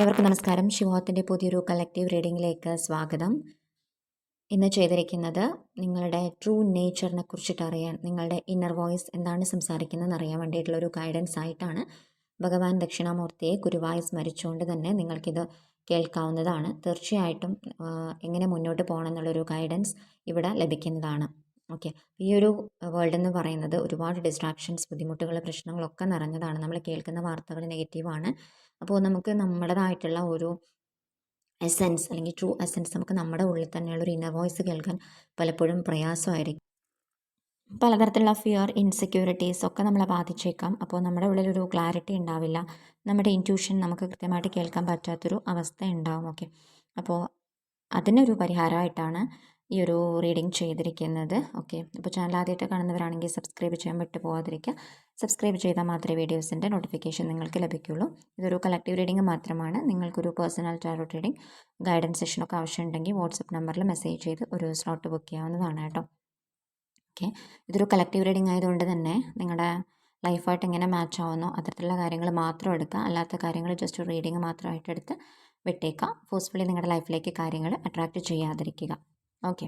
ഏവർക്കും നമസ്കാരം. ശിവോത്തിന്റെ പുതിയൊരു കളക്റ്റീവ് റീഡിങ്ങിലേക്ക് സ്വാഗതം. ഇന്ന് ചെയ്തിരിക്കുന്നത് നിങ്ങളുടെ ട്രൂ നേച്ചറിനെ കുറിച്ചിട്ട് അറിയാൻ നിങ്ങളുടെ ഇന്നർ വോയിസ് എന്താണ് സംസാരിക്കുന്നതെന്ന് അറിയാൻ വേണ്ടിയിട്ടുള്ള ഒരു ഗൈഡൻസ് ആയിട്ടാണ് ഭഗവാൻ ദക്ഷിണാമൂർത്തിയെ ഗുരുവായി സ്മരിച്ചുകൊണ്ട് തന്നെ നിങ്ങൾക്കിത് കേൾക്കാവുന്നതാണ്. തീർച്ചയായിട്ടും എങ്ങനെ മുന്നോട്ട് പോകണം എന്നുള്ളൊരു ഗൈഡൻസ് ഇവിടെ ലഭിക്കുന്നതാണ്. ഓക്കെ. ഈ ഒരു വേൾഡ് എന്ന് പറയുന്നത് ഒരുപാട് ഡിസ്ട്രാക്ഷൻസ് ബുദ്ധിമുട്ടുകൾ പ്രശ്നങ്ങളൊക്കെ നിറഞ്ഞതാണ്. നമ്മൾ കേൾക്കുന്ന വാർത്തകൾ നെഗറ്റീവാണ്. അപ്പോൾ നമുക്ക് നമ്മുടേതായിട്ടുള്ള ഒരു എസെൻസ് അല്ലെങ്കിൽ ട്രൂ എസെൻസ് നമുക്ക് നമ്മുടെ ഉള്ളിൽ തന്നെയുള്ള ഒരു ഇന്നർ വോയിസ് കേൾക്കാൻ പലപ്പോഴും പ്രയാസമായിരിക്കും. പലതരത്തിലുള്ള ഫിയർ ഇൻസെക്യൂരിറ്റീസ് ഒക്കെ നമ്മളെ ബാധിച്ചേക്കാം. അപ്പോൾ നമ്മുടെ ഉള്ളിലൊരു ക്ലാരിറ്റി ഉണ്ടാവില്ല. നമ്മുടെ ഇന്റ്യൂഷൻ നമുക്ക് കൃത്യമായിട്ട് കേൾക്കാൻ പറ്റാത്തൊരു അവസ്ഥ ഉണ്ടാവും. ഓക്കെ അപ്പോൾ അതിനൊരു പരിഹാരമായിട്ടാണ് ഈ ഒരു റീഡിങ് ചെയ്തിരിക്കുന്നത്. ഓക്കെ അപ്പോൾ ചാനൽ ആദ്യമായിട്ട് കാണുന്നവരാണെങ്കിൽ സബ്സ്ക്രൈബ് ചെയ്യാൻ വിട്ടു പോകാതിരിക്കുക സബ്സ്ക്രൈബ് ചെയ്താൽ മാത്രമേ വീഡിയോസിന്റെ നോട്ടിഫിക്കേഷൻ നിങ്ങൾക്ക് ലഭിക്കുകയുള്ളൂ. ഇതൊരു കളക്റ്റീവ് റീഡിംഗ് മാത്രമാണ്. നിങ്ങൾക്കൊരു പേഴ്സണൽ ടാരോട്ട് റീഡിംഗ് ഗൈഡൻസ് സെഷനൊക്കെ ആവശ്യമുണ്ടെങ്കിൽ വാട്സപ്പ് നമ്പറിൽ മെസ്സേജ് ചെയ്ത് ഒരു സ്ലോട്ട് ബുക്ക് ചെയ്യാവുന്നതാണ് കേട്ടോ. ഓക്കെ ഇതൊരു കളക്റ്റീവ് റീഡിംഗ് ആയതുകൊണ്ട് തന്നെ നിങ്ങളുടെ ലൈഫായിട്ട് എങ്ങനെ മാച്ച് ആവുന്നോ അത്തരത്തിലുള്ള കാര്യങ്ങൾ മാത്രം എടുക്കുക. അല്ലാത്ത കാര്യങ്ങൾ ജസ്റ്റ് റീഡിംഗ് മാത്രമായിട്ട് എടുത്ത് വിട്ടേക്കുക. ഫോഴ്സ്ഫുള്ളി നിങ്ങളുടെ ലൈഫിലേക്ക് കാര്യങ്ങൾ അട്രാക്റ്റ് ചെയ്യാതിരിക്കുക. ഓക്കെ.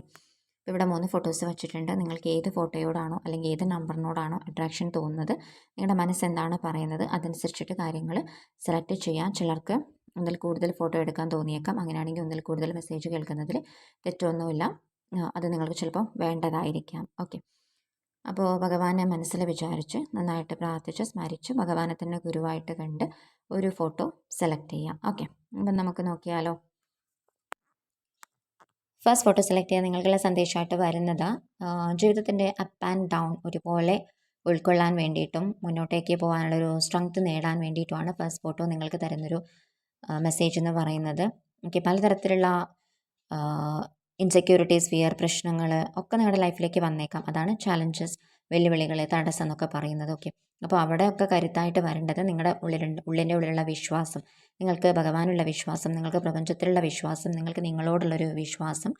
ഇവിടെ മൂന്ന് ഫോട്ടോസ് വെച്ചിട്ടുണ്ട്. നിങ്ങൾക്ക് ഏത് ഫോട്ടോയോടാണോ അല്ലെങ്കിൽ ഏത് നമ്പറിനോടാണോ അട്രാക്ഷൻ തോന്നുന്നത് നിങ്ങളുടെ മനസ്സ് എന്താണ് പറയുന്നത് അതനുസരിച്ചിട്ട് കാര്യങ്ങൾ സെലക്ട് ചെയ്യാം. ചിലർക്ക് ഒന്നിൽ കൂടുതൽ ഫോട്ടോ എടുക്കാൻ തോന്നിയേക്കാം. അങ്ങനെയാണെങ്കിൽ ഒന്നിൽ കൂടുതൽ മെസ്സേജ് കേൾക്കുന്നതിൽ തെറ്റൊന്നുമില്ല. അത് നിങ്ങൾക്ക് ചിലപ്പോൾ വേണ്ടതായിരിക്കാം. ഓക്കെ. അപ്പോൾ ഭഗവാനെ മനസ്സിൽ വിചാരിച്ച് നന്നായിട്ട് പ്രാർത്ഥിച്ച് സ്മരിച്ച് ഭഗവാനെ തന്നെ ഗുരുവായിട്ട് കണ്ട് ഒരു ഫോട്ടോ സെലക്ട് ചെയ്യാം. ഓക്കെ. അപ്പം നമുക്ക് നോക്കിയാലോ? ഫസ്റ്റ് ഫോട്ടോ സെലക്ട് ചെയ്യാൻ നിങ്ങൾക്കുള്ള സന്ദേശമായിട്ട് വരുന്നത് ജീവിതത്തിന്റെ അപ്പ് ആൻഡ് ഡൗൺ ഒരുപോലെ ഉൾക്കൊള്ളാൻ വേണ്ടിയിട്ടും മുന്നോട്ടേക്ക് പോകാനുള്ളൊരു സ്ട്രെങ്ത് നേടാൻ വേണ്ടിയിട്ടുമാണ് ഫസ്റ്റ് ഫോട്ടോ നിങ്ങൾക്ക് തരുന്നൊരു മെസ്സേജ് എന്ന് പറയുന്നത്. ഓക്കെ പലതരത്തിലുള്ള ഇൻസെക്യൂരിറ്റീസ് ഫിയർ പ്രശ്നങ്ങൾ ഒക്കെ നിങ്ങളുടെ ലൈഫിലേക്ക് വന്നേക്കാം. അതാണ് ചാലഞ്ചസ് വെല്ലുവിളികൾ തടസ്സം എന്നൊക്കെ പറയുന്നത് ഓക്കെ അപ്പോൾ അവിടെയൊക്കെ കരുത്തായിട്ട് വരേണ്ടത് നിങ്ങളുടെ ഉള്ളിലുണ്ട് ഉള്ളിന്റെ ഉള്ളിലുള്ള വിശ്വാസം. നിങ്ങൾക്ക് ഭഗവാനുള്ള വിശ്വാസം നിങ്ങൾക്ക് പ്രപഞ്ചത്തിലുള്ള വിശ്വാസം നിങ്ങൾക്ക് നിങ്ങളോടുള്ളൊരു വിശ്വാസം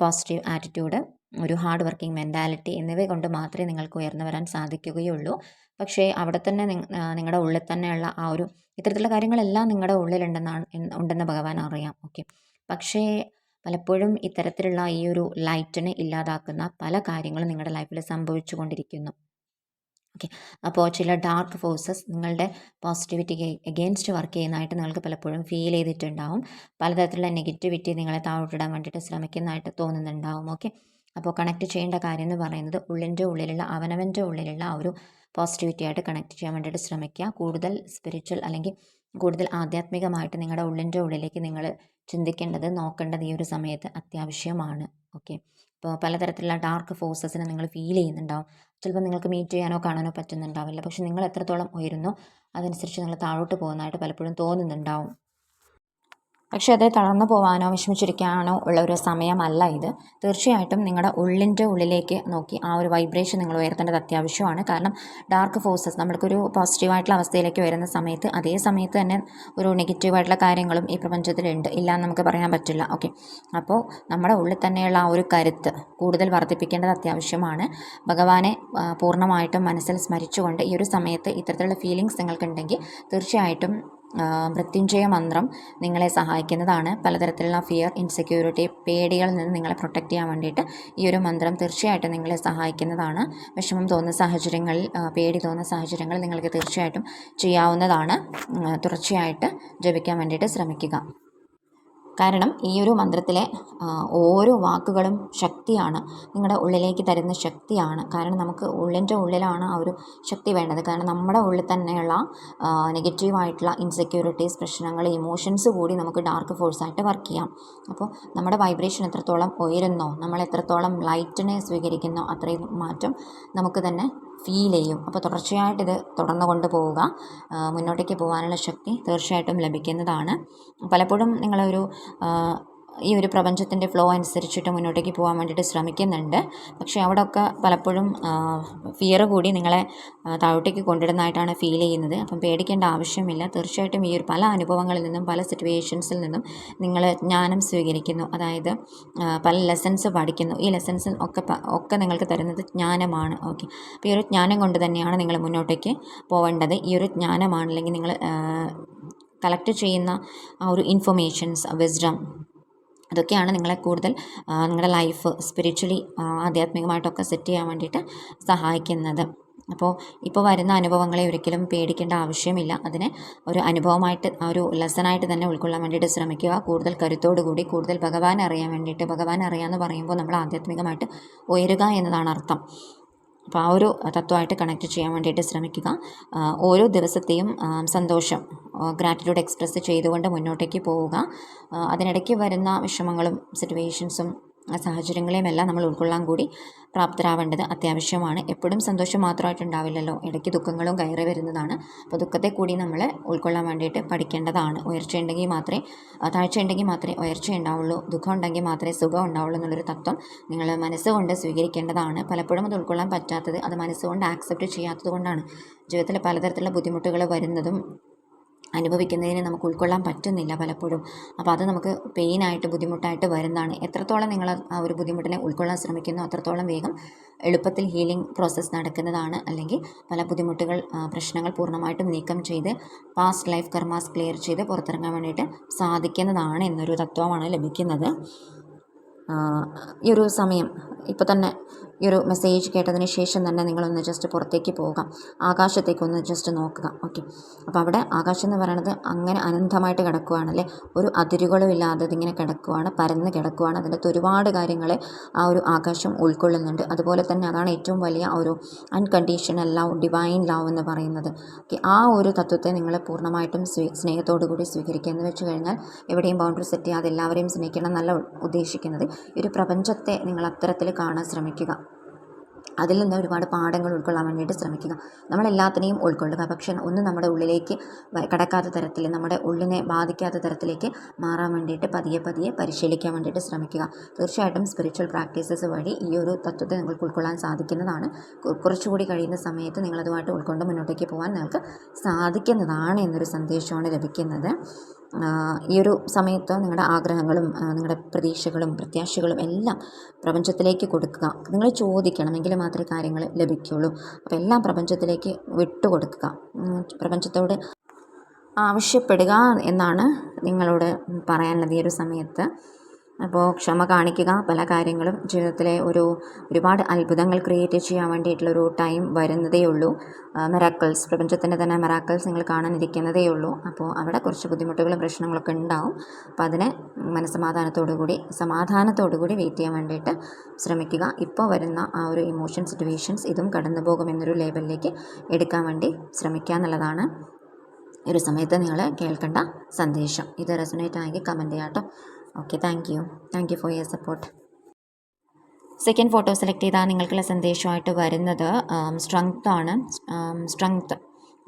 പോസിറ്റീവ് ആറ്റിറ്റ്യൂഡ് ഒരു ഹാർഡ് വർക്കിംഗ് മെന്റാലിറ്റി എന്നിവ കൊണ്ട് മാത്രമേ നിങ്ങൾക്ക് ഉയർന്നു വരാൻ സാധിക്കുകയുള്ളൂ. പക്ഷേ അവിടെ തന്നെ നിങ്ങളുടെ ഉള്ളിൽ തന്നെയുള്ള ആ ഒരു ഇത്തരത്തിലുള്ള കാര്യങ്ങളെല്ലാം നിങ്ങളുടെ ഉള്ളിലുണ്ടെന്നാണ് ഉണ്ടെന്ന് ഭഗവാൻ അറിയാം. ഓക്കെ. പക്ഷേ പലപ്പോഴും ഇത്തരത്തിലുള്ള ഈ ഒരു ലൈറ്റിനെ ഇല്ലാതാക്കുന്ന പല കാര്യങ്ങളും നിങ്ങളുടെ ലൈഫിൽ സംഭവിച്ചു കൊണ്ടിരിക്കുന്നു ഓക്കെ അപ്പോൾ ചില ഡാർക്ക് ഫോഴ്സസ് നിങ്ങളുടെ പോസിറ്റിവിറ്റി എഗെയിൻസ്റ്റ് വർക്ക് ചെയ്യുന്നതായിട്ട് നിങ്ങൾക്ക് പലപ്പോഴും ഫീൽ ചെയ്തിട്ടുണ്ടാവും. പലതരത്തിലുള്ള നെഗറ്റിവിറ്റി നിങ്ങളെ താഴോട്ടിടാൻ വേണ്ടിയിട്ട് ശ്രമിക്കുന്നതായിട്ട് തോന്നുന്നുണ്ടാവും. ഓക്കെ അപ്പോൾ കണക്ട് ചെയ്യേണ്ട കാര്യം എന്ന് പറയുന്നത് ഉള്ളിന്റെ ഉള്ളിലുള്ള അവനവന്റെ ഉള്ളിലുള്ള ആ ഒരു പോസിറ്റിവിറ്റി ആയിട്ട് കണക്ട് ചെയ്യാൻ വേണ്ടിയിട്ട് ശ്രമിക്കുക. കൂടുതൽ സ്പിരിച്വൽ അല്ലെങ്കിൽ കൂടുതൽ ആധ്യാത്മികമായിട്ട് നിങ്ങളുടെ ഉള്ളിന്റെ ഉള്ളിലേക്ക് നിങ്ങൾ ചിന്തിക്കേണ്ടത് നോക്കേണ്ടത് ഈ ഒരു സമയത്ത് അത്യാവശ്യമാണ്. ഓക്കെ. ഇപ്പോൾ പലതരത്തിലുള്ള ഡാർക്ക് ഫോഴ്സസിനെ നിങ്ങൾ ഫീൽ ചെയ്യുന്നുണ്ടാവും. ചിലപ്പോൾ നിങ്ങൾക്ക് മീറ്റ് ചെയ്യാനോ കാണാനോ പറ്റുന്നുണ്ടാവില്ല. പക്ഷെ നിങ്ങൾ എത്രത്തോളം ഉയരുന്നോ അതനുസരിച്ച് നിങ്ങൾ താഴോട്ട് പോകുന്നതായിട്ട് പലപ്പോഴും തോന്നുന്നുണ്ടാവും. പക്ഷേ അത് തളർന്നു പോകാനോ വിഷമിച്ചിരിക്കാനോ ഉള്ള ഒരു സമയമല്ല ഇത്. തീർച്ചയായിട്ടും നിങ്ങളുടെ ഉള്ളിന്റെ ഉള്ളിലേക്ക് നോക്കി ആ ഒരു വൈബ്രേഷൻ നിങ്ങൾ ഉയർത്തേണ്ടത് അത്യാവശ്യമാണ്. കാരണം ഡാർക്ക് ഫോഴ്സസ് നമ്മൾക്കൊരു പോസിറ്റീവായിട്ടുള്ള അവസ്ഥയിലേക്ക് വരുന്ന സമയത്ത് അതേ സമയത്ത് തന്നെ ഒരു നെഗറ്റീവായിട്ടുള്ള കാര്യങ്ങളും ഈ പ്രപഞ്ചത്തിലുണ്ട്. ഇല്ല എന്ന് നമുക്ക് പറയാൻ പറ്റില്ല. ഓക്കെ അപ്പോൾ നമ്മുടെ ഉള്ളിൽ തന്നെയുള്ള ആ ഒരു കരുത്ത് കൂടുതൽ വർദ്ധിപ്പിക്കേണ്ടത് അത്യാവശ്യമാണ്. ഭഗവാനെ പൂർണമായിട്ടും മനസ്സിൽ സ്മരിച്ചുകൊണ്ട് ഈ ഒരു സമയത്ത് ഇത്തരത്തിലുള്ള ഫീലിങ്സ് നിങ്ങൾക്കുണ്ടെങ്കിൽ തീർച്ചയായിട്ടും മൃത്യുഞ്ജയ മന്ത്രം നിങ്ങളെ സഹായിക്കുന്നതാണ്. പലതരത്തിലുള്ള ഫിയർ ഇൻസെക്യൂരിറ്റി പേടികളിൽ നിന്ന് നിങ്ങളെ പ്രൊട്ടക്റ്റ് ചെയ്യാൻ വേണ്ടിയിട്ട് ഈ ഒരു മന്ത്രം തീർച്ചയായിട്ടും നിങ്ങളെ സഹായിക്കുന്നതാണ്. വിഷമം തോന്നുന്ന സാഹചര്യങ്ങളിൽ പേടി തോന്നുന്ന സാഹചര്യങ്ങളിൽ നിങ്ങൾക്ക് തീർച്ചയായിട്ടും ചെയ്യാവുന്നതാണ്. തുടർച്ചയായിട്ട് ജപിക്കാൻ വേണ്ടിയിട്ട് ശ്രമിക്കുക. കാരണം ഈ ഒരു മന്ത്രത്തിലെ ഓരോ വാക്കുകളും ശക്തിയാണ് നിങ്ങളുടെ ഉള്ളിലേക്ക് തരുന്ന ശക്തിയാണ്. കാരണം നമുക്ക് ഉള്ളിന്റെ ഉള്ളിലാണ് ആ ഒരു ശക്തി വേണ്ടത്. കാരണം നമ്മുടെ ഉള്ളിൽ തന്നെയുള്ള നെഗറ്റീവായിട്ടുള്ള ഇൻസെക്യൂരിറ്റീസ് പ്രശ്നങ്ങൾ ഇമോഷൻസ് കൂടി നമുക്ക് ഡാർക്ക് ഫോഴ്സായിട്ട് വർക്ക് ചെയ്യാം. അപ്പോൾ നമ്മുടെ വൈബ്രേഷൻ എത്രത്തോളം ഉയരുന്നോ നമ്മൾ എത്രത്തോളം ലൈറ്റിനെ സ്വീകരിക്കുന്നോ അത്രയും മാറ്റം നമുക്ക് തന്നെ ഫീൽ ചെയ്യും. അപ്പോൾ തുടർച്ചയായിട്ട് ഇത് തുടർന്നു കൊണ്ടുപോവുക മുന്നോട്ടേക്ക് പോകാനുള്ള ശക്തി തീർച്ചയായിട്ടും ലഭിക്കുന്നതാണ്. പലപ്പോഴും നിങ്ങളൊരു ഈ ഒരു പ്രപഞ്ചത്തിന്റെ ഫ്ലോ അനുസരിച്ചിട്ട് മുന്നോട്ടേക്ക് പോകാൻ വേണ്ടിയിട്ട് ശ്രമിക്കുന്നുണ്ട്. പക്ഷേ അവിടെയൊക്കെ പലപ്പോഴും ഫിയർ കൂടി നിങ്ങളെ താഴോട്ടേക്ക് കൊണ്ടിടുന്നതായിട്ടാണ് ഫീൽ ചെയ്യുന്നത്. അപ്പം പേടിക്കേണ്ട ആവശ്യമില്ല. തീർച്ചയായിട്ടും ഈ ഒരു പല അനുഭവങ്ങളിൽ നിന്നും പല സിറ്റുവേഷൻസിൽ നിന്നും നിങ്ങൾ ജ്ഞാനം സ്വീകരിക്കുന്നു. അതായത് പല ലെസൺസ് പഠിക്കുന്നു. ഈ ലെസൺസ് ഒക്കെ ഒക്കെ നിങ്ങൾക്ക് തരുന്നത് ജ്ഞാനമാണ്. ഓക്കെ. അപ്പോൾ ഈ ഒരു ജ്ഞാനം കൊണ്ട് തന്നെയാണ് നിങ്ങൾ മുന്നോട്ടേക്ക് പോകേണ്ടത് ഈ ഒരു ജ്ഞാനമാണ് അല്ലെങ്കിൽ നിങ്ങൾ കളക്ട് ചെയ്യുന്ന ആ ഒരു ഇൻഫർമേഷൻസ് വിസ്ഡം അതൊക്കെയാണ് നിങ്ങളെ കൂടുതൽ നിങ്ങളുടെ ലൈഫ് സ്പിരിച്വലി ആധ്യാത്മികമായിട്ടൊക്കെ സെറ്റ് ചെയ്യാൻ വേണ്ടിയിട്ട് സഹായിക്കുന്നത്. അപ്പോൾ ഇപ്പോൾ വരുന്ന അനുഭവങ്ങളെ ഒരിക്കലും പേടിക്കേണ്ട ആവശ്യമില്ല. അതിനെ ഒരു അനുഭവമായിട്ട് ഒരു ലെസണായിട്ട് തന്നെ ഉൾക്കൊള്ളാൻ വേണ്ടിയിട്ട് ശ്രമിക്കുക. കൂടുതൽ കരുത്തോടു കൂടി കൂടുതൽ ഭഗവാൻ അറിയാൻ വേണ്ടിയിട്ട് ഭഗവാൻ അറിയാമെന്ന് പറയുമ്പോൾ നമ്മൾ ആധ്യാത്മികമായിട്ട് ഉയരുക എന്നതാണ് അർത്ഥം. അപ്പോൾ ആ ഒരു തത്വമായിട്ട് കണക്ട് ചെയ്യാൻ വേണ്ടിയിട്ട് ശ്രമിക്കുക. ഓരോ ദിവസത്തെയും സന്തോഷം ഗ്രാറ്റിറ്റ്യൂഡ് എക്സ്പ്രസ് ചെയ്തുകൊണ്ട് മുന്നോട്ടേക്ക് പോവുക. അതിനിടയ്ക്ക് വരുന്ന വിഷമങ്ങളും സിറ്റുവേഷൻസും സാഹചര്യങ്ങളെയും എല്ലാം നമ്മൾ ഉൾക്കൊള്ളാൻ കൂടി പ്രാപ്തരാവേണ്ടത് അത്യാവശ്യമാണ്. എപ്പോഴും സന്തോഷം മാത്രമായിട്ട് ഉണ്ടാവില്ലല്ലോ ഇടയ്ക്ക് ദുഃഖങ്ങളും കയറി വരുന്നതാണ്. അപ്പോൾ ദുഃഖത്തെ കൂടി നമ്മൾ ഉൾക്കൊള്ളാൻ വേണ്ടിയിട്ട് പഠിക്കേണ്ടതാണ്. ഉയർച്ചയുണ്ടെങ്കിൽ മാത്രമേ താഴ്ചയുണ്ടെങ്കിൽ മാത്രമേ ഉയർച്ച ഉണ്ടാവുള്ളൂ. ദുഃഖം ഉണ്ടെങ്കിൽ മാത്രമേ സുഖം ഉണ്ടാവുള്ളൂ എന്നുള്ളൊരു തത്വം നിങ്ങൾ മനസ്സുകൊണ്ട് സ്വീകരിക്കേണ്ടതാണ്. പലപ്പോഴും അത് ഉൾക്കൊള്ളാൻ പറ്റാത്തത് അത് മനസ്സുകൊണ്ട് ആക്സെപ്റ്റ് ചെയ്യാത്തത് കൊണ്ടാണ്. ജീവിതത്തിൽ പലതരത്തിലുള്ള ബുദ്ധിമുട്ടുകൾ വരുന്നതും അനുഭവിക്കുന്നതിന് നമുക്ക് ഉൾക്കൊള്ളാൻ പറ്റുന്നില്ല പലപ്പോഴും. അപ്പോൾ അത് നമുക്ക് പെയിനായിട്ട് ബുദ്ധിമുട്ടായിട്ട് വരുന്നതാണ്. എത്രത്തോളം നിങ്ങൾ ആ ഒരു ബുദ്ധിമുട്ടിനെ ഉൾക്കൊള്ളാൻ ശ്രമിക്കുന്നു അത്രത്തോളം വേഗം എളുപ്പത്തിൽ ഹീലിംഗ് പ്രോസസ്സ് നടക്കുന്നതാണ്. അല്ലെങ്കിൽ പല ബുദ്ധിമുട്ടുകൾ പ്രശ്നങ്ങൾ പൂർണമായിട്ടും നീക്കം ചെയ്ത് പാസ്റ്റ് ലൈഫ് കർമാസ് ക്ലിയർ ചെയ്ത് പുറത്തിറങ്ങാൻ വേണ്ടിയിട്ട് സാധിക്കുന്നതാണ് എന്നൊരു തത്വമാണ് ലഭിക്കുന്നത്. ഈ ഒരു സമയം ഇപ്പോൾ തന്നെ ഈ ഒരു മെസ്സേജ് കേട്ടതിന് ശേഷം തന്നെ നിങ്ങളൊന്ന് ജസ്റ്റ് പുറത്തേക്ക് പോവുക ആകാശത്തേക്ക് ഒന്ന് ജസ്റ്റ് നോക്കുക. ഓക്കെ അപ്പോൾ അവിടെ ആകാശം എന്ന് പറയുന്നത് അങ്ങനെ അനന്തമായിട്ട് കിടക്കുവാണല്ലേ ഒരു അതിരുകളും ഇല്ലാതെ ഇതിങ്ങനെ കിടക്കുവാണ് പരന്ന് കിടക്കുവാണ്. അതിനകത്ത് ഒരുപാട് കാര്യങ്ങളെ ആ ഒരു ആകാശം ഉൾക്കൊള്ളുന്നുണ്ട്. അതുപോലെ തന്നെ അതാണ് ഏറ്റവും വലിയ ഒരു അൺകണ്ടീഷണൽ ലവ് ഡിവൈൻ ലവ് എന്ന് പറയുന്നത്. ഓക്കെ ആ ഒരു തത്വത്തെ നിങ്ങൾ പൂർണമായിട്ടും സ്വീ സ്നേഹത്തോടു കൂടി സ്വീകരിക്കുക എന്ന് വെച്ച് കഴിഞ്ഞാൽ എവിടെയും ബൗണ്ടറി സെറ്റ് ചെയ്യാതെ എല്ലാവരെയും സ്നേഹിക്കണം എന്നല്ല ഉദ്ദേശിക്കുന്നത്. ഒരു പ്രപഞ്ചത്തെ നിങ്ങൾ അത്തരത്തിൽ കാണാൻ ശ്രമിക്കുക. അതിൽ നിന്ന് ഒരുപാട് പാഠങ്ങൾ ഉൾക്കൊള്ളാൻ വേണ്ടിയിട്ട് ശ്രമിക്കുക. നമ്മളെല്ലാത്തിനെയും ഉൾക്കൊള്ളുക. പക്ഷേ ഒന്ന് നമ്മുടെ ഉള്ളിലേക്ക് കടക്കാത്ത തരത്തിൽ നമ്മുടെ ഉള്ളിനെ ബാധിക്കാത്ത തരത്തിലേക്ക് മാറാൻ വേണ്ടിയിട്ട് പതിയെ പതിയെ പരിശീലിക്കാൻ വേണ്ടിയിട്ട് ശ്രമിക്കുക. തീർച്ചയായിട്ടും സ്പിരിച്വൽ പ്രാക്ടീസസ് വഴി ഈ ഒരു തത്വത്തെ നിങ്ങൾക്ക് ഉൾക്കൊള്ളാൻ സാധിക്കുന്നതാണ്. കുറച്ചുകൂടി കഴിയുന്ന സമയത്ത് നിങ്ങളതുമായിട്ട് ഉൾക്കൊണ്ട് മുന്നോട്ടേക്ക് പോകാൻ നിങ്ങൾക്ക് സാധിക്കുന്നതാണ് എന്നൊരു സന്ദേശമാണ് ലഭിക്കുന്നത്. ഈ ഒരു സമയത്ത് നിങ്ങളുടെ ആഗ്രഹങ്ങളും നിങ്ങളുടെ പ്രതീക്ഷകളും പ്രത്യാശകളും എല്ലാം പ്രപഞ്ചത്തിലേക്ക് കൊടുക്കുക. നിങ്ങൾ ചോദിക്കണം. എങ്കിൽ മാത്രമേ കാര്യങ്ങൾ ലഭിക്കുകയുള്ളൂ അപ്പോൾ എല്ലാം പ്രപഞ്ചത്തിലേക്ക് വിട്ടുകൊടുക്കുക. പ്രപഞ്ചത്തോട് ആവശ്യപ്പെടുക എന്നാണ് നിങ്ങളോട് പറയാനുള്ളത് ഈ ഒരു സമയത്ത്. അപ്പോൾ ക്ഷമ കാണിക്കുക. പല കാര്യങ്ങളും ജീവിതത്തിലെ ഒരു ഒരുപാട് അത്ഭുതങ്ങൾ ക്രിയേറ്റ് ചെയ്യാൻ വേണ്ടിയിട്ടുള്ളൊരു ടൈം വരുന്നതേ ഉള്ളൂ. മെറാക്കിൾസ് പ്രപഞ്ചത്തിന്റെ തന്നെ മെറാക്കിൾസ് നിങ്ങൾ കാണാനിരിക്കുന്നതേ ഉള്ളൂ. അപ്പോൾ അവിടെ കുറച്ച് ബുദ്ധിമുട്ടുകളും പ്രശ്നങ്ങളൊക്കെ ഉണ്ടാവും. അപ്പോൾ അതിനെ മനസ്സമാധാനത്തോടു കൂടി സമാധാനത്തോടു കൂടി വെയിറ്റ് ചെയ്യാൻ വേണ്ടിയിട്ട് ശ്രമിക്കുക. ഇപ്പോൾ വരുന്ന ആ ഒരു ഇമോഷൻ സിറ്റുവേഷൻസ് ഇതും കടന്നു പോകുമെന്നൊരു ലേബലിലേക്ക് എടുക്കാൻ വേണ്ടി ശ്രമിക്കുക എന്നുള്ളതാണ് ഒരു സമയത്ത് നിങ്ങൾ കേൾക്കേണ്ട സന്ദേശം. ഇത് റെസനേറ്റ് ആയെങ്കിൽ കമന്റ് ചെയ്യാം കേട്ടോ okay thank you thank you for your support second photo select ചെയ്താൽ നിങ്ങൾക്കുള്ള സന്ദേശമായിട്ട് വരുന്നത് സ്ട്രെങ്ത് ആണ്. സ്ട്രെങ്ത്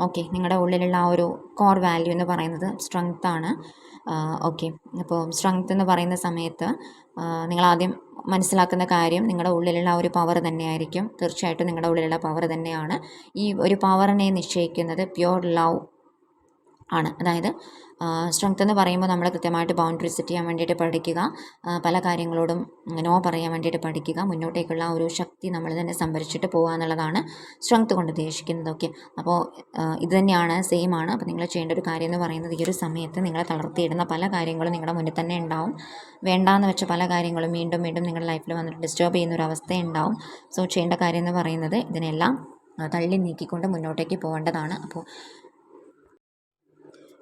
ഓക്കെ നിങ്ങളുടെ ഉള്ളിലുള്ള ആ ഒരു കോർ വാല്യൂ എന്ന് പറയുന്നത് സ്ട്രെങ്ത് ആണ്. ഓക്കെ അപ്പോൾ സ്ട്രെങ്ത് എന്ന് പറയുന്ന സമയത്ത് നിങ്ങൾ ആദ്യം മനസ്സിലാക്കുന്ന കാര്യം നിങ്ങളുടെ ഉള്ളിലുള്ള ആ ഒരു പവർ തന്നെയായിരിക്കും. തീർച്ചയായിട്ടും നിങ്ങളുടെ ഉള്ളിലുള്ള പവർ തന്നെയാണ്. ഈ ഒരു പവറിനെ നിശ്ചയിക്കുന്നത് പ്യുവർ ലവ് ആണ്. അതായത് സ്ട്രെങ്ത് എന്ന് പറയുമ്പോൾ നമ്മൾ കൃത്യമായിട്ട് ബൗണ്ടറി സെറ്റ് ചെയ്യാൻ വേണ്ടിയിട്ട് പഠിക്കുക. പല കാര്യങ്ങളോടും നോ പറയാൻ വേണ്ടിയിട്ട് പഠിക്കുക. മുന്നോട്ടേക്കുള്ള ഒരു ശക്തി നമ്മൾ തന്നെ സംഭരിച്ചിട്ട് പോകുക എന്നുള്ളതാണ് സ്ട്രെങ്ത് കൊണ്ട് ഉദ്ദേശിക്കുന്നത്. ഓക്കെ അപ്പോൾ ഇത് തന്നെയാണ് സെയിം ആണ്. അപ്പോൾ നിങ്ങൾ ചെയ്യേണ്ട ഒരു കാര്യം എന്ന് പറയുന്നത് ഈ ഒരു സമയത്ത് നിങ്ങളെ തളർത്തിയിടുന്ന പല കാര്യങ്ങളും നിങ്ങളുടെ മുന്നിൽ തന്നെ ഉണ്ടാവും. വേണ്ടാന്ന് വെച്ച പല കാര്യങ്ങളും വീണ്ടും വീണ്ടും നിങ്ങളുടെ ലൈഫിൽ വന്നിട്ട് ഡിസ്റ്റർബ് ചെയ്യുന്ന ഒരു അവസ്ഥ ഉണ്ടാവും. സോ ചെയ്യേണ്ട കാര്യം എന്ന് പറയുന്നത് ഇതിനെല്ലാം തള്ളി നീക്കിക്കൊണ്ട് മുന്നോട്ടേക്ക് പോകേണ്ടതാണ്. അപ്പോൾ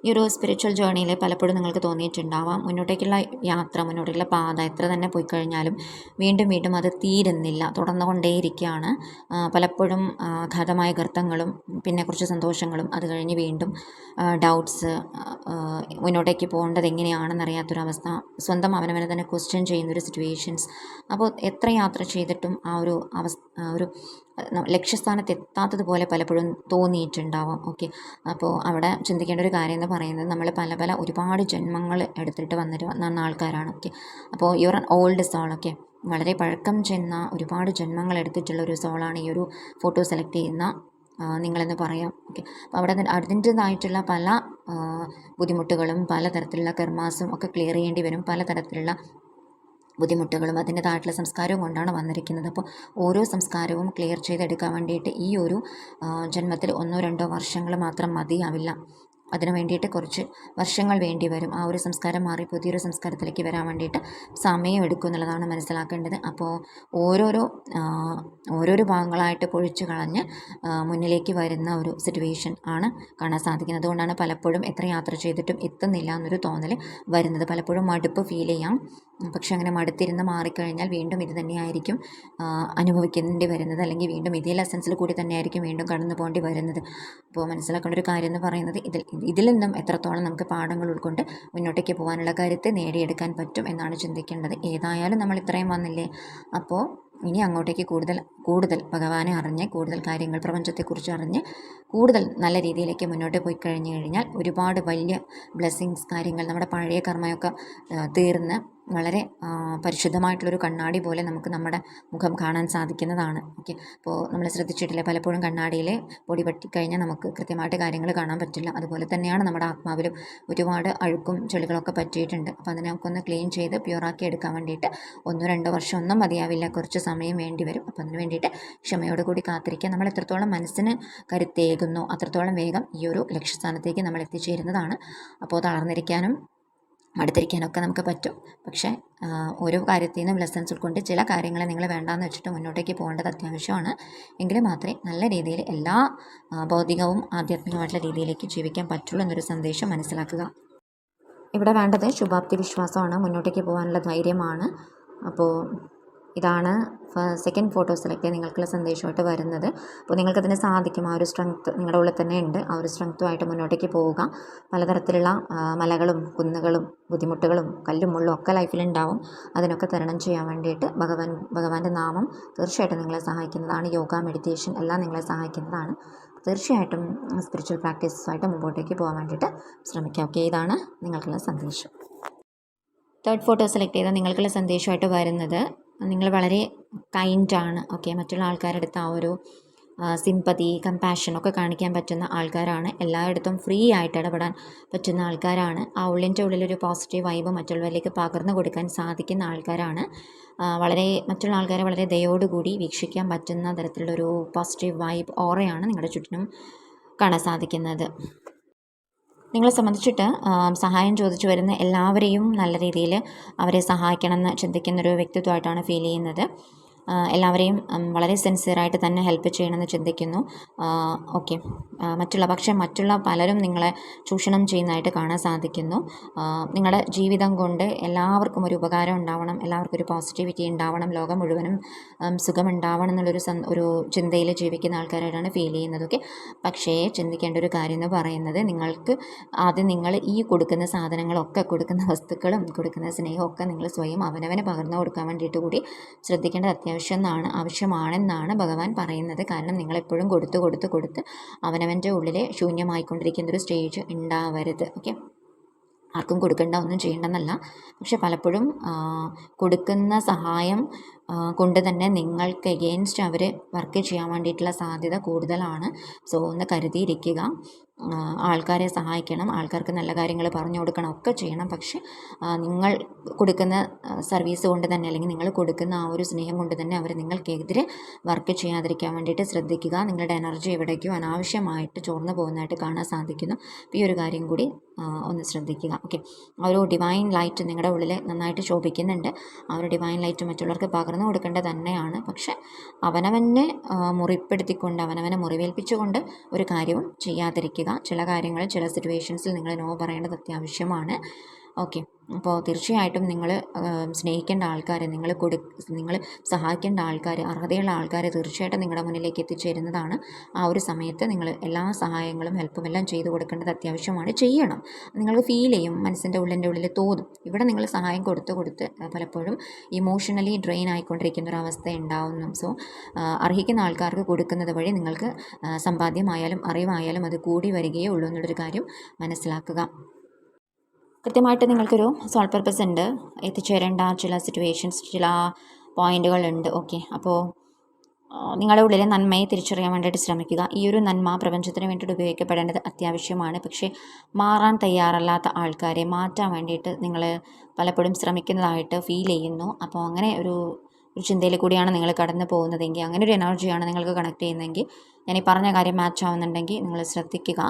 ഈ ഒരു സ്പിരിച്വൽ ജേർണിയിൽ പലപ്പോഴും നിങ്ങൾക്ക് തോന്നിയിട്ടുണ്ടാവാം. മുന്നോട്ടേക്കുള്ള യാത്ര മുന്നോട്ടേക്കുള്ള പാത എത്ര തന്നെ പോയി കഴിഞ്ഞാലും വീണ്ടും വീണ്ടും അത് തീരുന്നില്ല. തുടർന്നുകൊണ്ടേയിരിക്കുകയാണ്. പലപ്പോഴും ഘതമായ ഗർത്തങ്ങളും പിന്നെ കുറച്ച് സന്തോഷങ്ങളും അത് കഴിഞ്ഞ് വീണ്ടും ഡൗട്ട്സ് മുന്നോട്ടേക്ക് പോകേണ്ടത് എങ്ങനെയാണെന്നറിയാത്തൊരവസ്ഥ സ്വന്തം അവനവനെ തന്നെ ക്വസ്റ്റ്യൻ ചെയ്യുന്നൊരു സിറ്റുവേഷൻസ് അപ്പോൾ എത്ര യാത്ര ചെയ്തിട്ടും ആ ഒരു അവസ്ഥ ഒരു ന- ലക്ഷ്യസ്ഥാനത്ത് എത്താത്തതുപോലെ പലപ്പോഴും തോന്നിയിട്ടുണ്ടാവാം. ഓക്കെ. അപ്പോൾ അവിടെ ചിന്തിക്കേണ്ട ഒരു കാര്യം എന്ന് പറയുന്നത് നമ്മൾ പല പല ഒരുപാട് ജന്മങ്ങൾ എടുത്തിട്ട് വന്നിട്ട് വന്ന ആൾക്കാരാണ്. ഓക്കെ. അപ്പോൾ യുവർ ഓൾഡ് സോൾ ഓക്കെ. വളരെ പഴക്കം ചെന്ന ഒരുപാട് ജന്മങ്ങൾ എടുത്തിട്ടുള്ള ഒരു സോളാണ് ഈ ഒരു ഫോട്ടോ സെലക്ട് ചെയ്യുന്ന നിങ്ങളെന്ന് പറയാം. ഓക്കെ. അപ്പോൾ അവിടെ അതിന്റെതായിട്ടുള്ള പല ബുദ്ധിമുട്ടുകളും പലതരത്തിലുള്ള കർമാസും ഒക്കെ ക്ലിയർ ചെയ്യേണ്ടി വരും. പലതരത്തിലുള്ള ബുദ്ധിമുട്ടുകളും അതിന്റേതായിട്ടുള്ള സംസ്കാരവും കൊണ്ടാണ് വന്നിരിക്കുന്നത്. അപ്പോൾ ഓരോ സംസ്കാരവും ക്ലിയർ ചെയ്തെടുക്കാൻ വേണ്ടിയിട്ട് ഈ ഒരു ജന്മത്തിൽ ഒന്നോ രണ്ടോ വർഷങ്ങൾ മാത്രം മതിയാവില്ല. അതിനു വേണ്ടിയിട്ട് കുറച്ച് വർഷങ്ങൾ വേണ്ടി വരും. ആ ഒരു സംസ്കാരം മാറി പുതിയൊരു സംസ്കാരത്തിലേക്ക് വരാൻ വേണ്ടിയിട്ട് സമയം എടുക്കും എന്നുള്ളതാണ് മനസ്സിലാക്കേണ്ടത്. അപ്പോൾ ഓരോരോ ഓരോരോ ഭാഗങ്ങളായിട്ട് പൊഴിച്ചു കളഞ്ഞ് മുന്നിലേക്ക് വരുന്ന ഒരു സിറ്റുവേഷൻ ആണ് കാണാൻ സാധിക്കുന്നത്. അതുകൊണ്ടാണ് പലപ്പോഴും എത്ര യാത്ര ചെയ്തിട്ടും എത്തുന്നില്ല എന്നൊരു തോന്നൽ വരുന്നത്. പലപ്പോഴും മടുപ്പ് ഫീൽ ചെയ്യാം. പക്ഷെ അങ്ങനെ മടുത്തിരുന്ന് മാറിക്കഴിഞ്ഞാൽ വീണ്ടും ഇത് തന്നെയായിരിക്കും അനുഭവിക്കേണ്ടി വരുന്നത്. അല്ലെങ്കിൽ വീണ്ടും ഇതേ ലെസൻസിൽ കൂടി തന്നെയായിരിക്കും വീണ്ടും കടന്നു പോകേണ്ടി വരുന്നത്. അപ്പോൾ മനസ്സിലാക്കേണ്ട ഒരു കാര്യം എന്ന് പറയുന്നത് ഇതിൽ ഇതിൽ നിന്നും എത്രത്തോളം നമുക്ക് പാഠങ്ങൾ ഉൾക്കൊണ്ട് മുന്നോട്ടേക്ക് പോകാനുള്ള കാര്യത്തെ നേടിയെടുക്കാൻ പറ്റും എന്നാണ് ചിന്തിക്കേണ്ടത്. ഏതായാലും നമ്മൾ ഇത്രയും വന്നില്ലേ? അപ്പോൾ ഇനി അങ്ങോട്ടേക്ക് കൂടുതൽ കൂടുതൽ ഭഗവാനെ അറിഞ്ഞ് കൂടുതൽ കാര്യങ്ങൾ പ്രപഞ്ചത്തെക്കുറിച്ച് അറിഞ്ഞ് കൂടുതൽ നല്ല രീതിയിലേക്ക് മുന്നോട്ട് പോയി കഴിഞ്ഞു കഴിഞ്ഞാൽ ഒരുപാട് വലിയ ബ്ലെസ്സിങ്സ് കാര്യങ്ങൾ നമ്മുടെ പഴയ കർമ്മയൊക്കെ തീർന്ന് വളരെ പരിശുദ്ധമായിട്ടുള്ളൊരു കണ്ണാടി പോലെ നമുക്ക് നമ്മുടെ മുഖം കാണാൻ സാധിക്കുന്നതാണ്. ഓക്കെ. അപ്പോൾ നമ്മൾ ശ്രദ്ധിച്ചിട്ടില്ല പലപ്പോഴും കണ്ണാടിയിൽ പൊടി പറ്റിക്കഴിഞ്ഞാൽ നമുക്ക് കൃത്യമായിട്ട് കാര്യങ്ങൾ കാണാൻ പറ്റില്ല. അതുപോലെ തന്നെയാണ് നമ്മുടെ ആത്മാവിലും ഒരുപാട് അഴുക്കും ചെളികളൊക്കെ പറ്റിയിട്ടുണ്ട്. അപ്പോൾ അതിനൊക്കെ ഒന്ന് ക്ലീൻ ചെയ്ത് പ്യൂറാക്കി എടുക്കാൻ വേണ്ടിയിട്ട് ഒന്നോ രണ്ടോ വർഷം ഒന്നും മതിയാവില്ല. കുറച്ച് സമയം വേണ്ടി വരും. അപ്പോൾ അതിന് വേണ്ടിയിട്ട് ക്ഷമയോട് കൂടി കാത്തിരിക്കുക നമ്മൾ എത്രത്തോളം മനസ്സിന് കരുത്തേകുന്നു അത്രത്തോളം വേഗം ഈ ഒരു ലക്ഷ്യസ്ഥാനത്തേക്ക് നമ്മൾ എത്തിച്ചേരുന്നതാണ്. അപ്പോൾ തളർന്നിരിക്കാനും മടുത്തിരിക്കാനൊക്കെ നമുക്ക് പറ്റും. പക്ഷേ ഓരോ കാര്യത്തിൽ നിന്നും ലെസൺസ് ഉൾക്കൊണ്ട് ചില കാര്യങ്ങളെ നിങ്ങൾ വേണ്ടാന്ന് വെച്ചിട്ട് മുന്നോട്ടേക്ക് പോകേണ്ടത് അത്യാവശ്യമാണ്. എങ്കിൽ മാത്രമേ നല്ല രീതിയിൽ എല്ലാ ഭൗതികവും ആധ്യാത്മികമായിട്ടുള്ള രീതിയിലേക്ക് ജീവിക്കാൻ പറ്റുള്ളൂ എന്നൊരു സന്ദേശം മനസ്സിലാക്കുക. ഇവിടെ വേണ്ടത് ശുഭാപ്തി വിശ്വാസമാണ്. മുന്നോട്ടേക്ക് പോകാനുള്ള ധൈര്യമാണ്. അപ്പോൾ ഇതാണ് സെക്കൻഡ് ഫോട്ടോ സെലക്ട് നിങ്ങൾക്കുള്ള സന്ദേശമായിട്ട് വരുന്നത്. അപ്പോൾ നിങ്ങൾക്കതിന് സാധിക്കും. ആ ഒരു സ്ട്രെങ്ത്ത് നിങ്ങളുടെ ഉള്ളിൽ തന്നെ ഉണ്ട്. ആ ഒരു സ്ട്രെങ്ത്തുമായിട്ട് മുന്നോട്ടേക്ക് പോവുക. പലതരത്തിലുള്ള മലകളും കുന്നുകളും ബുദ്ധിമുട്ടുകളും കല്ലും മുള്ളും ഒക്കെ ലൈഫിലുണ്ടാവും അതിനൊക്കെ തരണം ചെയ്യാൻ വേണ്ടിയിട്ട് ഭഗവാൻ ഭഗവാന്റെ നാമം തീർച്ചയായിട്ടും നിങ്ങളെ സഹായിക്കുന്നതാണ്. യോഗ മെഡിറ്റേഷൻ എല്ലാം നിങ്ങളെ സഹായിക്കുന്നതാണ്. തീർച്ചയായിട്ടും സ്പിരിച്വൽ പ്രാക്ടീസുമായിട്ട് മുമ്പോട്ടേക്ക് പോകാൻ വേണ്ടിയിട്ട് ശ്രമിക്കുക ഓക്കെ ഇതാണ് നിങ്ങൾക്കുള്ള സന്ദേശം. തേർഡ് ഫോട്ടോ സെലക്ട് ചെയ്താൽ നിങ്ങൾക്കുള്ള സന്ദേശമായിട്ട് വരുന്നത്. നിങ്ങൾ വളരെ കൈൻഡാണ് ഓക്കെ മറ്റുള്ള ആൾക്കാരുടെ അടുത്ത് ആ ഒരു സിമ്പതി കമ്പാഷൻ ഒക്കെ കാണിക്കാൻ പറ്റുന്ന ആൾക്കാരാണ്. എല്ലായിടത്തും ഫ്രീ ആയിട്ട് ഇടപെടാൻ പറ്റുന്ന ആൾക്കാരാണ്. ആ ഉള്ളിന്റെ ഉള്ളിലൊരു പോസിറ്റീവ് വൈബ് മറ്റുള്ളവരിലേക്ക് പകർന്നു കൊടുക്കാൻ സാധിക്കുന്ന ആൾക്കാരാണ്. വളരെ മറ്റുള്ള ആൾക്കാരെ വളരെ ദയോടുകൂടി വീക്ഷിക്കാൻ പറ്റുന്ന തരത്തിലുള്ളൊരു പോസിറ്റീവ് വൈബ് ഓറയാണ് നിങ്ങളുടെ ചുറ്റിനും കാണാൻ സാധിക്കുന്നത്. നിങ്ങളെ സംബന്ധിച്ചിട്ട് സഹായം ചോദിച്ചു വരുന്ന എല്ലാവരെയും നല്ല രീതിയിൽ അവരെ സഹായിക്കണമെന്ന് ചിന്തിക്കുന്നൊരു വ്യക്തിത്വമായിട്ടാണ് ഫീൽ ചെയ്യുന്നത്. എല്ലാവരെയും വളരെ സിൻസിയറായിട്ട് തന്നെ ഹെൽപ്പ് ചെയ്യണമെന്ന് ചിന്തിക്കുന്നു. ഓക്കെ മറ്റുള്ള പക്ഷേ മറ്റുള്ള പലരും നിങ്ങളെ ചൂഷണം ചെയ്യുന്നതായിട്ട് കാണാൻ സാധിക്കുന്നു. നിങ്ങളുടെ ജീവിതം കൊണ്ട് എല്ലാവർക്കും ഒരു ഉപകാരം ഉണ്ടാവണം എല്ലാവർക്കും ഒരു പോസിറ്റിവിറ്റി ഉണ്ടാവണം ലോകം മുഴുവനും സുഖമുണ്ടാവണം എന്നുള്ളൊരു ഒരു ചിന്തയിൽ ജീവിക്കുന്ന ആൾക്കാരായിട്ടാണ് ഫീൽ ചെയ്യുന്നത് ഓക്കെ പക്ഷേ ചിന്തിക്കേണ്ട ഒരു കാര്യം എന്ന് പറയുന്നത് നിങ്ങൾക്ക് ആദ്യം നിങ്ങൾ ഈ കൊടുക്കുന്ന സാധനങ്ങളൊക്കെ കൊടുക്കുന്ന വസ്തുക്കളും കൊടുക്കുന്ന സ്നേഹമൊക്കെ നിങ്ങൾ സ്വയം അവനവന് പകർന്നു കൊടുക്കാൻ വേണ്ടിയിട്ട് കൂടി ശ്രദ്ധിക്കേണ്ടത് അത്യാവശ്യം എന്നാണ് ആവശ്യമാണെന്നാണ് ഭഗവാൻ പറയുന്നത്. കാരണം നിങ്ങളെപ്പോഴും കൊടുത്ത് കൊടുത്ത് കൊടുത്ത് അവനവന്റെ ഉള്ളിലെ ശൂന്യമായിക്കൊണ്ടിരിക്കുന്ന ഒരു സ്റ്റേജ് ഉണ്ടാവരുത്. ഓക്കെ ആർക്കും കൊടുക്കേണ്ട ഒന്നും ചെയ്യേണ്ടെന്നല്ല. പക്ഷെ പലപ്പോഴും കൊടുക്കുന്ന സഹായം കൊണ്ട് തന്നെ നിങ്ങൾക്ക് എഗെയിൻസ്റ്റ് അവർ വർക്ക് ചെയ്യാൻ വേണ്ടിയിട്ടുള്ള സാധ്യത കൂടുതലാണ്. സോ ഒന്ന് കരുതിയിരിക്കുക. ആൾക്കാരെ സഹായിക്കണം ആൾക്കാർക്ക് നല്ല കാര്യങ്ങൾ പറഞ്ഞു കൊടുക്കണം ഒക്കെ ചെയ്യണം. പക്ഷെ നിങ്ങൾ കൊടുക്കുന്ന സർവീസ് കൊണ്ട് തന്നെ അല്ലെങ്കിൽ നിങ്ങൾ കൊടുക്കുന്ന ആ ഒരു സ്നേഹം കൊണ്ട് തന്നെ അവർ നിങ്ങൾക്കെതിരെ വർക്ക് ചെയ്യാതിരിക്കാൻ വേണ്ടിയിട്ട് ശ്രദ്ധിക്കുക. നിങ്ങളുടെ എനർജി എവിടേക്കോ അനാവശ്യമായിട്ട് ചോർന്നു പോകുന്നതായിട്ട് കാണാൻ സാധിക്കുന്നു. ഈ ഒരു കാര്യം കൂടി ഒന്ന് ശ്രദ്ധിക്കുക. ഓക്കെ ഒരു ഡിവൈൻ ലൈറ്റ് നിങ്ങളുടെ ഉള്ളിൽ നന്നായിട്ട് ശോഭിക്കുന്നുണ്ട്. ആ ഒരു ഡിവൈൻ ലൈറ്റ് മറ്റുള്ളവർക്ക് പകർന്നു കൊടുക്കേണ്ടത് തന്നെയാണ്. പക്ഷെ അവനവനെ മുറിപ്പെടുത്തിക്കൊണ്ട് അവനവനെ മുറിവേൽപ്പിച്ചുകൊണ്ട് ഒരു കാര്യവും ചെയ്യാതിരിക്കുക. ചില കാര്യങ്ങൾ ചില സിറ്റുവേഷൻസിൽ നിങ്ങൾ നോ പറയേണ്ടത് അത്യാവശ്യമാണ്. ഓക്കെ. അപ്പോൾ തീർച്ചയായിട്ടും നിങ്ങൾ സ്നേഹിക്കേണ്ട ആൾക്കാരെ നിങ്ങൾ കൊടു നിങ്ങൾ സഹായിക്കേണ്ട ആൾക്കാർ അർഹതയുള്ള ആൾക്കാരെ തീർച്ചയായിട്ടും നിങ്ങളുടെ മുന്നിലേക്ക് എത്തിച്ചേരുന്നതാണ്. ആ ഒരു സമയത്ത് നിങ്ങൾ എല്ലാ സഹായങ്ങളും ഹെൽപ്പും എല്ലാം ചെയ്തു കൊടുക്കേണ്ടത് അത്യാവശ്യമാണ്. ചെയ്യണം. നിങ്ങൾക്ക് ഫീൽ ചെയ്യും മനസ്സിന്റെ ഉള്ളിന്റെ ഉള്ളിൽ തോന്നും. ഇവിടെ നിങ്ങൾ സഹായം കൊടുത്ത് കൊടുത്ത് പലപ്പോഴും ഇമോഷണലി ഡ്രെയിൻ ആയിക്കൊണ്ടിരിക്കുന്ന ഒരു അവസ്ഥ ഉണ്ടാവുന്നു സോ അർഹിക്കുന്ന ആൾക്കാർക്ക് കൊടുക്കുന്നത് വഴി നിങ്ങൾക്ക് സമ്പാദ്യമായാലും അറിവായാലും അത് കൂടി വരികയേ ഉള്ളൂ എന്നുള്ളൊരു കാര്യം മനസ്സിലാക്കുക. കൃത്യമായിട്ട് നിങ്ങൾക്കൊരു സോൾ പർപ്പസ് ഉണ്ട്. എത്തിച്ചേരേണ്ട ചില സിറ്റുവേഷൻസ് ചില പോയിന്റുകളുണ്ട് ഓക്കെ അപ്പോൾ നിങ്ങളുടെ ഉള്ളിലെ നന്മയെ തിരിച്ചറിയാൻ വേണ്ടിയിട്ട് ശ്രമിക്കുക. ഈ ഒരു നന്മ പ്രപഞ്ചത്തിന് വേണ്ടിയിട്ട് ഉപയോഗിക്കപ്പെടേണ്ടത് അത്യാവശ്യമാണ്. പക്ഷേ മാറാൻ തയ്യാറല്ലാത്ത ആൾക്കാരെ മാറ്റാൻ വേണ്ടിയിട്ട് നിങ്ങൾ പലപ്പോഴും ശ്രമിക്കുന്നതായിട്ട് ഫീൽ ചെയ്യുന്നു. അപ്പോൾ അങ്ങനെ ഒരു ഒരു ചിന്തയിൽ കൂടിയാണ് നിങ്ങൾ കടന്നു പോകുന്നതെങ്കിൽ അങ്ങനെ ഒരു എനർജിയാണ് നിങ്ങൾക്ക് കണക്ട് ചെയ്യുന്നതെങ്കിൽ ഞാൻ ഈ പറഞ്ഞ കാര്യം മാച്ച് ആവുന്നുണ്ടെങ്കിൽ നിങ്ങൾ ശ്രദ്ധിക്കുക.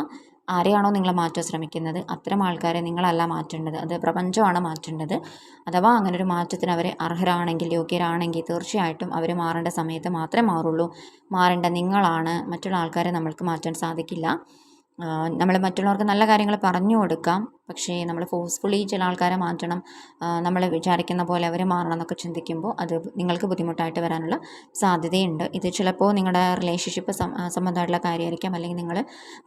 ആരെയാണോ നിങ്ങൾ മാറ്റാൻ ശ്രമിക്കുന്നത് അത്തരം ആൾക്കാരെ നിങ്ങളല്ല മാറ്റേണ്ടത്. അത് പ്രപഞ്ചമാണ് മാറ്റേണ്ടത്. അഥവാ അങ്ങനെ ഒരു മാറ്റത്തിന് അവരെ അർഹരാണെങ്കിൽ യോഗ്യരാണെങ്കിൽ തീർച്ചയായിട്ടും അവർ മാറേണ്ട സമയത്ത് മാത്രമേ മാറുള്ളൂ. മാറേണ്ട നിങ്ങളാണ് മറ്റുള്ള ആൾക്കാരെ നമ്മൾക്ക് മാറ്റാൻ സാധിക്കില്ല. നമ്മൾ മറ്റുള്ളവർക്ക് നല്ല കാര്യങ്ങൾ പറഞ്ഞു കൊടുക്കാം. പക്ഷേ നമ്മൾ ഫോഴ്സ്ഫുള്ളി ചില ആൾക്കാരെ മാറ്റണം നമ്മൾ വിചാരിക്കുന്ന പോലെ അവർ മാറണം എന്നൊക്കെ ചിന്തിക്കുമ്പോൾ അത് നിങ്ങൾക്ക് ബുദ്ധിമുട്ടായിട്ട് വരാനുള്ള സാധ്യതയുണ്ട്. ഇത് ചിലപ്പോൾ നിങ്ങളുടെ റിലേഷൻഷിപ്പ് സംബന്ധമായിട്ടുള്ള കാര്യമായിരിക്കാം. അല്ലെങ്കിൽ നിങ്ങൾ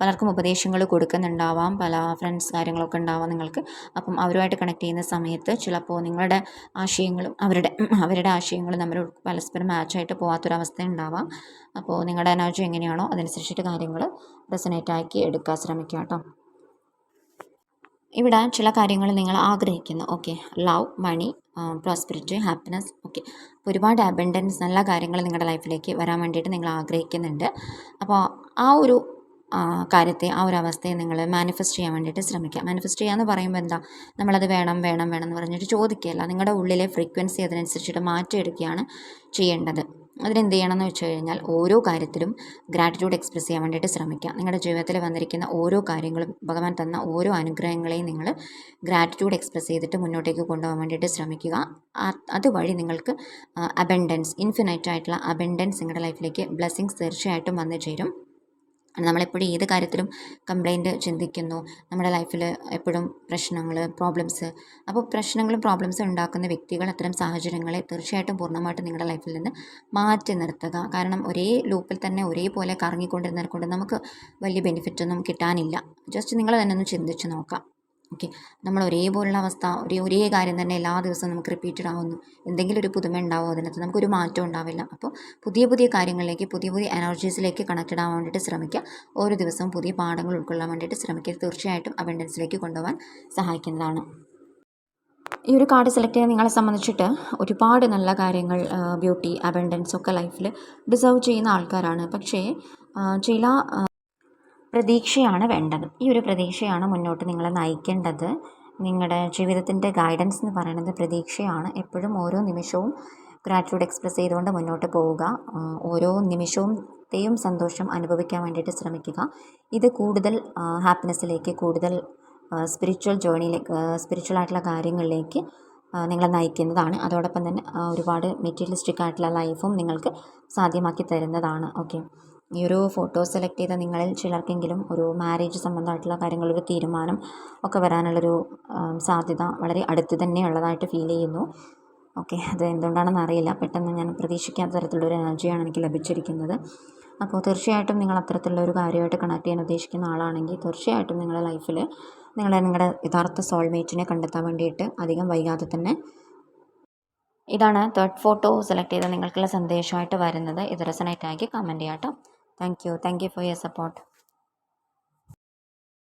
പലർക്കും ഉപദേശങ്ങൾ കൊടുക്കുന്നുണ്ടാവാം പല ഫ്രണ്ട്സ് കാര്യങ്ങളൊക്കെ ഉണ്ടാവാം നിങ്ങൾക്ക്. അപ്പം അവരുമായിട്ട് കണക്ട് ചെയ്യുന്ന സമയത്ത് ചിലപ്പോൾ നിങ്ങളുടെ ആശയങ്ങളും അവരുടെ അവരുടെ ആശയങ്ങളും നമ്മൾ പരസ്പരം മാച്ചായിട്ട് പോകാത്തൊരവസ്ഥ ഉണ്ടാവാം അപ്പോൾ നിങ്ങളുടെ എനർജി എങ്ങനെയാണോ അതനുസരിച്ചിട്ട് കാര്യങ്ങൾ റെസനേറ്റ് ആക്കി എടുക്കാൻ ശ്രമിക്കുക കേട്ടോ. ഇവിടെ ചില കാര്യങ്ങൾ നിങ്ങൾ ആഗ്രഹിക്കുന്നു. Okay love money prosperity happiness okay ഒരുപാട് അബൻഡൻസ് നല്ല കാര്യങ്ങൾ നിങ്ങളുടെ ലൈഫിലേക്ക് വരാൻ വേണ്ടിയിട്ട് നിങ്ങൾ ആഗ്രഹിക്കുന്നുണ്ട്. അപ്പോൾ ആ ഒരു കാര്യത്തെ ആ ഒരു അവസ്ഥയെ നിങ്ങൾ മാനിഫെസ്റ്റ് ചെയ്യാൻ വേണ്ടിയിട്ട് ശ്രമിക്കുക. മാനിഫെസ്റ്റ് ചെയ്യുക എന്ന് പറയുമ്പോൾ എന്താ? നമ്മളത് വേണം വേണം വേണം എന്ന് പറഞ്ഞിട്ട് ചോദിക്കുകയല്ല. നിങ്ങളുടെ ഉള്ളിലെ ഫ്രീക്വൻസി അതിനനുസരിച്ചിട്ട് മാറ്റിയെടുക്കുകയാണ് ചെയ്യേണ്ടത്. അതിനെന്ത് ചെയ്യണമെന്ന് വെച്ച് കഴിഞ്ഞാൽ ഓരോ കാര്യത്തിലും ഗ്രാറ്റിറ്റ്യൂഡ് എക്സ്പ്രസ് ചെയ്യാൻ വേണ്ടിയിട്ട് ശ്രമിക്കുക നിങ്ങളുടെ ജീവിതത്തിൽ വന്നിരിക്കുന്ന ഓരോ കാര്യങ്ങളും ഭഗവാൻ തന്ന ഓരോ അനുഗ്രഹങ്ങളെയും നിങ്ങൾ ഗ്രാറ്റിറ്റ്യൂഡ് എക്സ്പ്രസ് ചെയ്തിട്ട് മുന്നോട്ടേക്ക് കൊണ്ടുപോകാൻ വേണ്ടിയിട്ട് ശ്രമിക്കുക. അതുവഴി നിങ്ങൾക്ക് അബൻഡൻസ് ഇൻഫിനൈറ്റ് ആയിട്ടുള്ള അബൻഡൻസ് നിങ്ങളുടെ ലൈഫിലേക്ക് ബ്ലെസ്സിങ്സ് തീർച്ചയായിട്ടും വന്നു ചേരും. നമ്മളെപ്പോഴും ഏത് കാര്യത്തിലും കംപ്ലൈന്റ് ചിന്തിക്കുന്നു. നമ്മുടെ ലൈഫിൽ എപ്പോഴും പ്രശ്നങ്ങൾ പ്രോബ്ലംസ് അപ്പോൾ പ്രശ്നങ്ങളും പ്രോബ്ലംസും ഉണ്ടാക്കുന്ന വ്യക്തികൾ അത്തരം സാഹചര്യങ്ങളെ തീർച്ചയായിട്ടും പൂർണമായിട്ടും നിങ്ങളുടെ ലൈഫിൽ നിന്ന് മാറ്റി നിർത്തുക. കാരണം ഒരേ ലൂപ്പിൽ തന്നെ ഒരേപോലെ കറങ്ങിക്കൊണ്ടിരുന്നത് കൊണ്ട് നമുക്ക് വലിയ ബെനിഫിറ്റൊന്നും കിട്ടാനില്ല. ജസ്റ്റ് നിങ്ങൾ തന്നെ ഒന്ന് ചിന്തിച്ച് നോക്കാം ഓക്കെ നമ്മൾ ഒരേപോലുള്ള അവസ്ഥ ഒരേ ഒരേ കാര്യം തന്നെ എല്ലാ ദിവസവും നമുക്ക് റിപ്പീറ്റഡ് ആവുന്നു എന്തെങ്കിലും ഒരു പുതുമ ഉണ്ടാവും അതിനകത്ത്. നമുക്കൊരു മാറ്റം ഉണ്ടാവില്ല. അപ്പോൾ പുതിയ പുതിയ കാര്യങ്ങളിലേക്ക് പുതിയ പുതിയ എനർജീസിലേക്ക് കണക്റ്റഡ് ആവാൻ വേണ്ടിയിട്ട് ശ്രമിക്കുക. ഓരോ ദിവസവും പുതിയ പാഠങ്ങൾ ഉൾക്കൊള്ളാൻ വേണ്ടിയിട്ട് ശ്രമിക്കുക. തീർച്ചയായിട്ടും അബൻഡൻസിലേക്ക് കൊണ്ടുപോകാൻ സഹായിക്കുന്നതാണ്. ഈ ഒരു കാർഡ് സെലക്ട് ചെയ്യാൻ നിങ്ങളെ സംബന്ധിച്ചിട്ട് ഒരുപാട് നല്ല കാര്യങ്ങൾ ബ്യൂട്ടി അബൻഡൻസ് ഒക്കെ ലൈഫിൽ ഡിസേർവ് ചെയ്യുന്ന ആൾക്കാരാണ്. പക്ഷേ ചില പ്രതീക്ഷയാണ് വേണ്ടത്. ഈ ഒരു പ്രതീക്ഷയാണ് മുന്നോട്ട് നിങ്ങളെ നയിക്കേണ്ടത്. നിങ്ങളുടെ ജീവിതത്തിന്റെ ഗൈഡൻസ് എന്ന് പറയുന്നത് പ്രതീക്ഷയാണ്. എപ്പോഴും ഓരോ നിമിഷവും ഗ്രാറ്റിറ്റ്യൂഡ് എക്സ്പ്രസ് ചെയ്തുകൊണ്ട് മുന്നോട്ട് പോവുക. ഓരോ നിമിഷവും ത്തെയും സന്തോഷം അനുഭവിക്കാൻ വേണ്ടിയിട്ട് ശ്രമിക്കുക. ഇത് കൂടുതൽ ഹാപ്പിനെസ്സിലേക്ക് കൂടുതൽ സ്പിരിച്വൽ ജേണിയിലേക്ക് സ്പിരിച്വൽ ആയിട്ടുള്ള കാര്യങ്ങളിലേക്ക് നിങ്ങളെ നയിക്കുന്നതാണ്. അതോടൊപ്പം തന്നെ ഒരുപാട് മെറ്റീരിയലിസ്റ്റിക് ആയിട്ടുള്ള ലൈഫും നിങ്ങൾക്ക് സാധ്യമാക്കി തരുന്നതാണ്. ഓക്കെ ഈ ഒരു ഫോട്ടോ സെലക്ട് ചെയ്ത നിങ്ങളിൽ ചിലർക്കെങ്കിലും ഒരു മാരേജ് സംബന്ധമായിട്ടുള്ള കാര്യങ്ങളൊരു തീരുമാനം ഒക്കെ വരാനുള്ളൊരു സാധ്യത വളരെ അടുത്ത് തന്നെ ഉള്ളതായിട്ട് ഫീൽ ചെയ്യുന്നു. ഓക്കെ അത് എന്തുകൊണ്ടാണെന്ന് അറിയില്ല. പെട്ടെന്ന് ഞാൻ പ്രതീക്ഷിക്കാത്ത തരത്തിലുള്ളൊരു എനർജിയാണ് എനിക്ക് ലഭിച്ചിരിക്കുന്നത്. അപ്പോൾ തീർച്ചയായിട്ടും നിങ്ങൾ അത്തരത്തിലുള്ള ഒരു കാര്യമായിട്ട് കണക്ട് ചെയ്യാൻ ഉദ്ദേശിക്കുന്ന ആളാണെങ്കിൽ തീർച്ചയായിട്ടും നിങ്ങളുടെ ലൈഫിൽ നിങ്ങളെ നിങ്ങളുടെ യഥാർത്ഥ സോൾമേറ്റിനെ കണ്ടെത്താൻ വേണ്ടിയിട്ട് അധികം വൈകാതെ തന്നെ ഇതാണ് തേർഡ് ഫോട്ടോ സെലക്ട് ചെയ്ത നിങ്ങൾക്കുള്ള സന്ദേശമായിട്ട് വരുന്നത്. ഇത് റെസണേറ്റ് ആക്കി കമന്റ് ചെയ്യാം Thank you. Thank you for your support.